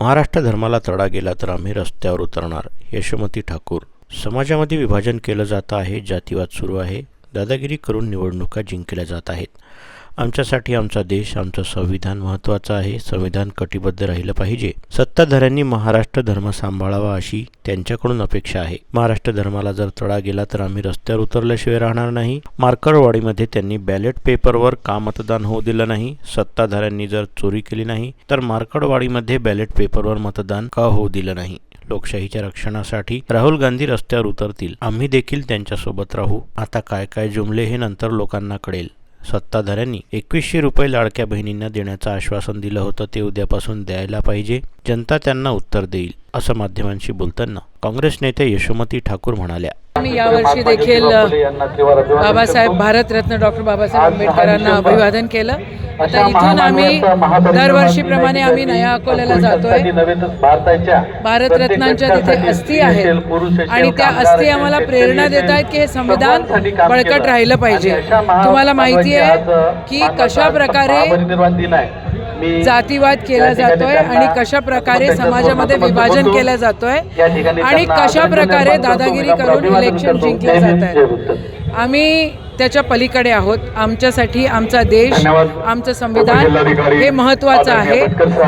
महाराष्ट्र धर्माला तडा गेला तर आम्ही रस्त्यावर उतरणार. यशोमती ठाकूर. समाजामध्ये विभाजन केलं जात आहे जातीवाद सुरू आहे. दादागिरी करून निवडणुका जिंकल्या जात आहेत. आमच्यासाठी आमचा देश आमचं संविधान महत्त्वाचं आहे. संविधान कटिबद्ध राहिलं पाहिजे. सत्ताधाऱ्यांनी महाराष्ट्र धर्म सांभाळावा अशी त्यांच्याकडून अपेक्षा आहे. महाराष्ट्र धर्माला जर तडा गेला तर आम्ही रस्त्यावर उतरल्याशिवाय राहणार नाही. मार्करवाडीमध्ये त्यांनी बॅलेट पेपरवर का मतदान होऊ दिलं नाही? सत्ताधाऱ्यांनी जर चोरी केली नाही तर मार्कडवाडीमध्ये बॅलेट पेपरवर मतदान का होऊ दिलं नाही? लोकशाहीच्या रक्षणासाठी राहुल गांधी रस्त्यावर उतरतील. आम्ही देखील त्यांच्यासोबत राहू. आता काय काय जुमले हे नंतर लोकांना कळेल. सत्ताधाऱ्यांनी एकवीसशे रुपये लाडक्या बहिणींना देण्याचं आश्वासन दिलं होतं ते उद्यापासून द्यायला पाहिजे. जनता त्यांना उत्तर देईल असं माध्यमांशी बोलताना काँग्रेस नेते यशोमती ठाकूर म्हणाल्या. आम्ही यावर्षी देखील बाबासाहेब भारतरत्न डॉक्टर बाबासाहेब आंबेडकरांना अभिवादन केलं. आता इथून आम्ही दरवर्षीप्रमाणे आम्ही नया अकोल्याला जातोय. भारतरत्नांच्या तिथे अस्थी आहेत. आणि त्या अस्थी आम्हाला प्रेरणा देत आहेत की हे संविधान बळकट राहिलं पाहिजे. तुम्हाला माहिती आहे की कशा प्रकारे जातीवाद केला जातोय आणि कशा प्रकारे समाजामध्ये विभाजन केलं जातोय आणि कशा प्रकारे दादागिरी करून इलेक्शन जिंकले जात आहेत आम्ही त्याच्या पलीकडे आहोत. आमच्यासाठी आमचा देश आमचं संविधान हे महत्त्वाचं आहे.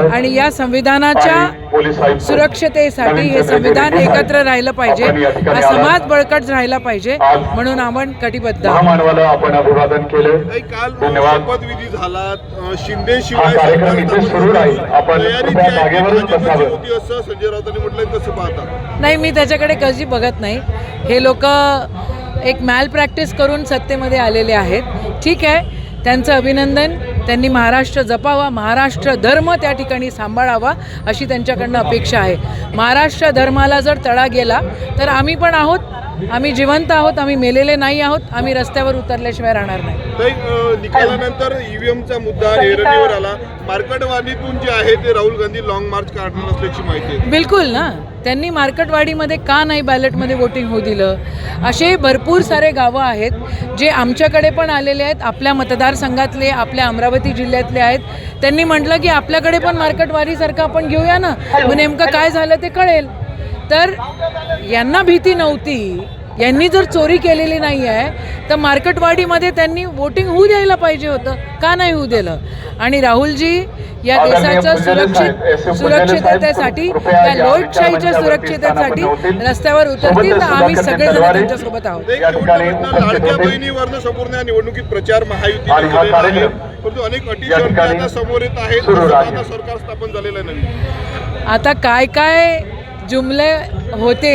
आणि या संविधानाच्या सुरक्षतेसाठी हे संविधान एकत्र राहिलं पाहिजे. हा समाज बळकट राहिला पाहिजे म्हणून आपण कटिबद्ध आपण अभिवादन केलं. शपथविधी झाला. शिंदे शिवाय हा नाही मी त्याच्याकडे कशी बघत नाही. हे लोक एक मॅल प्रॅक्टिस करून सत्तेमध्ये आलेले आहेत. ठीक आहे. त्यांचं अभिनंदन. त्यांनी महाराष्ट्र जपावा. महाराष्ट्र धर्म त्या ठिकाणी सांभाळावा अशी त्यांच्याकडनं अपेक्षा आहे. महाराष्ट्र धर्माला जर तडा गेला तर आम्ही पण आहोत. आम्ही जिवंत आहोत. आम्ही मेलेले नाही आहोत. आम्ही रस्त्यावर उतरल्याशिवाय राहणार नाही. निकालानंतर ईव्हीएमचा मुद्दा ऐरणीवर आला. मार्केटवादीतून जे आहे ते राहुल गांधी लॉंग मार्च काढणार असल्याची माहिती आहे. बिलकुल ना. त्यांनी मार्केटवाडीमध्ये का नाही बॅलेटमध्ये वोटिंग होऊ दिलं? असे भरपूर सारे गावं आहेत जे आमच्याकडे पण आलेले आहेत आपल्या मतदारसंघातले आपल्या अमरावती जिल्ह्यातले आहेत. त्यांनी म्हटलं की आपल्याकडे पण मार्केटवाडीसारखं आपण घेऊया ना? मग नेमकं काय झालं ते कळेल. तर यांना भीती नव्हती. यांनी जर चोरी केलेली नाही आहे तर मार्केटवाडीमध्ये त्यांनी वोटिंग होऊ द्यायला पाहिजे होतं का नाही होऊ दिलं? आणि राहुलजी या देशाचं सुरक्षित सुरक्षिततेसाठी या लोकशाहीच्या सुरक्षिततेसाठी रस्त्यावर उतरतील तर आम्ही सगळेजण त्यांच्यासोबत आहोत. लाडक्या बहिणीवरनं संपूर्ण या निवडणुकीत प्रचार कार्यक्रम परंतु अनेक अटी आता समोर येत आहेत. आता सरकार स्थापन झालेलं नवीन आता काय काय जुमले होते